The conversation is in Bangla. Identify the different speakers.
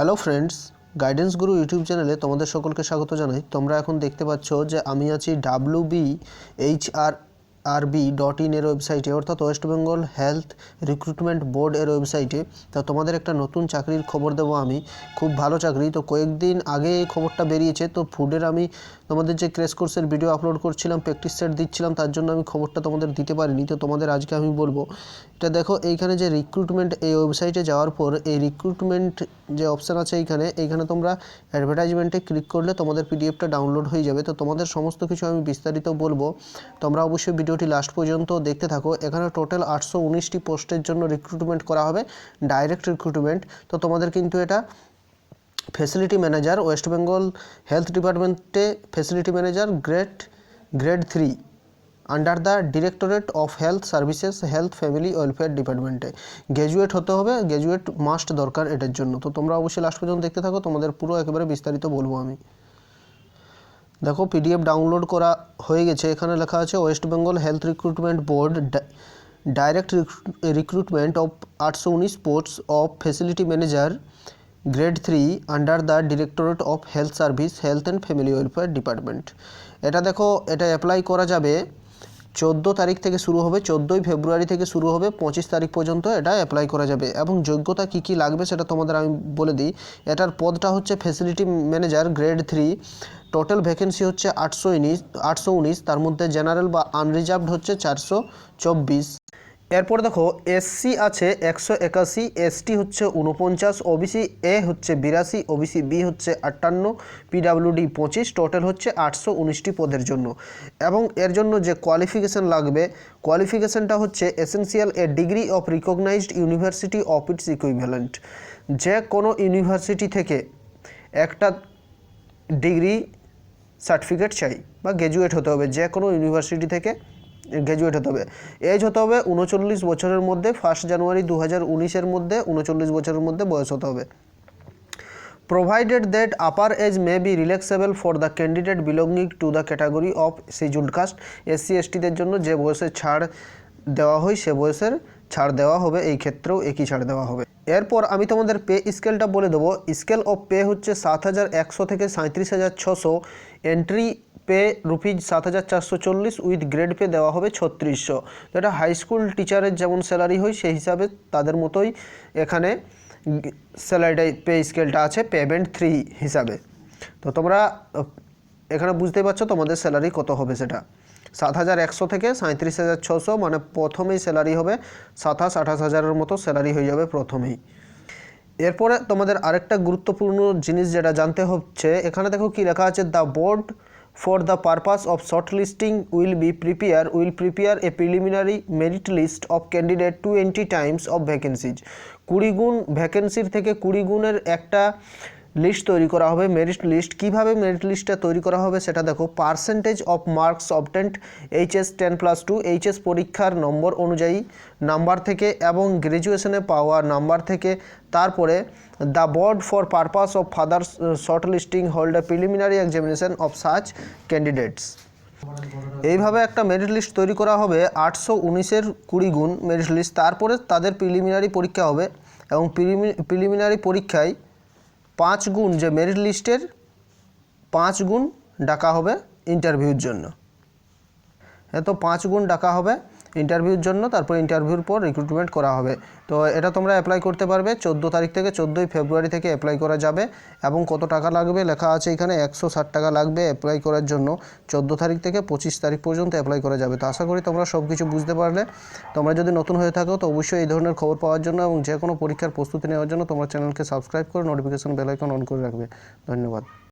Speaker 1: Hello friends guidance guru YouTube চ্যানেলে তোমাদের সকলকে স্বাগত জানাই। তোমরা এখন দেখতে পাচ্ছ যে আমি আছি W B H R R B dot in এর ওয়েবসাইটে অর্থাৎ West Bengal health recruitment board এর ওয়েবসাইটে তা তোমাদের একটা নতুন চাকরির খবর দেবো আমি। খুব ভালো চাকরি। তো কয়েকদিন আগে এই খবরটা বেরিয়েছে, তো ফুডের আমি তোমাদের যে ক্রেশ কোর্সের ভিডিও আপলোড করছিলাম প্র্যাকটিস সেট দিচ্ছিলাম, তার জন্য আমি খবরটা তোমাদের দিতে পারিনি। তো তোমাদের আজকে আমি বলব, এটা দেখো, এইখানে যে রিক্রুটমেন্ট এই ওয়েবসাইটে যাওয়ার পর, এই রিক্রুটমেন্ট যে অপশান আছে এইখানে এইখানে তোমরা অ্যাডভার্টাইজমেন্টে ক্লিক করলে তোমাদের পিডিএফটা ডাউনলোড হয়ে যাবে। তো তোমাদের সমস্ত কিছু আমি বিস্তারিত বলব। তোমরা অবশ্যই ভিডিওটি লাস্ট পর্যন্ত দেখতে থাকো। এখানে টোটাল আটশো উনিশটি পোস্টের জন্য রিক্রুটমেন্ট করা হবে ডাইরেক্ট রিক্রুটমেন্ট তো তোমাদের কিন্তু এটা facility manager West Bengal health ডিপার্টমেন্টে facility manager grade grade three under the directorate of health services health family welfare ডিপার্টমেন্টে গ্র্যাজুয়েট হতে হবে গ্র্যাজুয়েট মাস্ট দরকার এটার জন্য। তো তোমরা অবশ্যই লাস্ট পর্যন্ত দেখতে থাকো, তোমাদের পুরো একেবারে বিস্তারিত বলব আমি। দেখো পিডিএফ ডাউনলোড করা হয়ে গেছে, এখানে লেখা আছে West Bengal health recruitment board direct recruitment of আটশো উনিশ posts of facility manager grade three under the directorate of health service health and family welfare department এটা দেখো, এটা অ্যাপ্লাই করা যাবে চোদ্দ তারিখ থেকে শুরু হবে, চোদ্দোই ফেব্রুয়ারি থেকে শুরু হবে, পঁচিশ তারিখ পর্যন্ত এটা অ্যাপ্লাই করা যাবে। এবং যোগ্যতা কি কি লাগবে সেটা তোমাদের আমি বলে দিই। এটার পদটা হচ্ছে facility manager grade three total vacancy হচ্ছে আটশো উনিশ আটশো উনিশ, তার মধ্যে জেনারেল বা আনরিজার্ভড হচ্ছে চারশো চব্বিশ। এরপর দেখো এসসি আছে একশো একাশি এসটি হচ্ছে উনপঞ্চাশ ওবিসি এ হচ্ছে বিরাশি ওবিসি বি হচ্ছে আটান্ন পিডাব্লিউডি পঁচিশ টোটাল হচ্ছে আটশো উনিশটি পদের জন্য। এবং এর জন্য যে কোয়ালিফিকেশান লাগবে কোয়ালিফিকেশানটা হচ্ছে essential a degree of recognized university of its equivalent যে কোনো ইউনিভার্সিটি থেকে একটা ডিগ্রি সার্টিফিকেট চাই, বা গ্র্যাজুয়েট হতে হবে, যে কোনো ইউনিভার্সিটি থেকে গ্র্যাজুয়েট হতে হবে। এজ হতে হবে উনচল্লিশ বছরের মধ্যে ফার্স্ট জানুয়ারি দু হাজার উনিশের মধ্যে, উনচল্লিশ বছরের মধ্যে বয়স হতে হবে। Provided that upper age may be relaxable for the candidate belonging to the category of scheduled caste SC এসটিদের জন্য যে বয়সের ছাড় দেওয়া হয়, সে বয়সের ছাড় দেওয়া হবে, এই ক্ষেত্রেও একই ছাড় দেওয়া হবে। এরপর আমি তোমাদের পে স্কেলটা বলে দেবো। স্কেল অফ পে হচ্ছে সাত হাজার একশো থেকে সাঁত্রিশ হাজার ছশো। এন্ট্রি পে রুপিজ সাত হাজার চারশো চল্লিশ উইথ গ্রেড পে দেওয়া হবে ছত্রিশশো। এটা হাই স্কুল টিচারের যেমন স্যালারি হয়, সেই হিসাবে তাদের মতোই এখানে স্যালারিটা পে স্কেলটা আছে পেমেন্ট থ্রি হিসাবে। তো তোমরা, এখানে বুঝতে পারছ তোমাদের স্যালারি কত হবে সেটা। সাত হাজার একশো থেকে সাঁত্রিশ হাজার ছশো মানে প্রথমেই স্যালারি হবে সাতাশ আঠাশ হাজারের মতো স্যালারি হয়ে যাবে প্রথমেই। এরপরে তোমাদের আরেকটা গুরুত্বপূর্ণ জিনিস যেটা জানতে হচ্ছে, এখানে দেখো কি লেখা আছে the board the purpose of shortlisting will be prepare will prepare a preliminary merit list of candidate twenty times of vacancies কুড়ি গুণ ভ্যাকেন্সির থেকে কুড়ি গুণের একটা লিস্ট তৈরি করা হবে। মেরিট লিস্ট কীভাবে মেরিট লিস্টটা তৈরি করা হবে সেটা দেখো। Percentage of marks obtained HS ten plus two HS পরীক্ষার নম্বর অনুযায়ী নাম্বার থেকে এবং গ্র্যাজুয়েশনে পাওয়া নাম্বার থেকে। তারপরে the board for purpose of further shortlisting hold a preliminary examination of such candidates এইভাবে একটা মেরিট লিস্ট তৈরি করা হবে, আটশো উনিশের কুড়ি গুণ মেরিট লিস্ট তারপরে তাদের প্রিলিমিনারি পরীক্ষা হবে এবং প্রিলিমিনারি পরীক্ষায় পাঁচ গুণ যে মেরিট লিস্টের পাঁচ গুণ ডাকা হবে ইন্টারভিউর জন্য। হ্যাঁ তো পাঁচ গুণ ডাকা হবে ইন্টারভিউর জন্য, তারপর ইন্টারভিউর পর রিক্রুটমেন্ট করা হবে। তো এটা তোমরা অ্যাপ্লাই করতে পারবে, চোদ্দ তারিখ থেকে চোদ্দোই ফেব্রুয়ারি থেকে অ্যাপ্লাই করা যাবে এবং কত টাকা লাগবে লেখা আছে এখানে, একশো ষাট টাকা লাগবে অ্যাপ্লাই করার জন্য। চোদ্দ তারিখ থেকে পঁচিশ তারিখ পর্যন্ত অ্যাপ্লাই করা যাবে। তো আশা করি তোমরা সব কিছু বুঝতে পারলে। তোমরা যদি নতুন হয়ে থাকো, তো অবশ্যই এই ধরনের খবর পাওয়ার জন্য এবং যে কোনো পরীক্ষার প্রস্তুতি নেওয়ার জন্য তোমার চ্যানেলকে সাবস্ক্রাইব করে নোটিফিকেশন বেল আইকন অন করে রাখবে। ধন্যবাদ।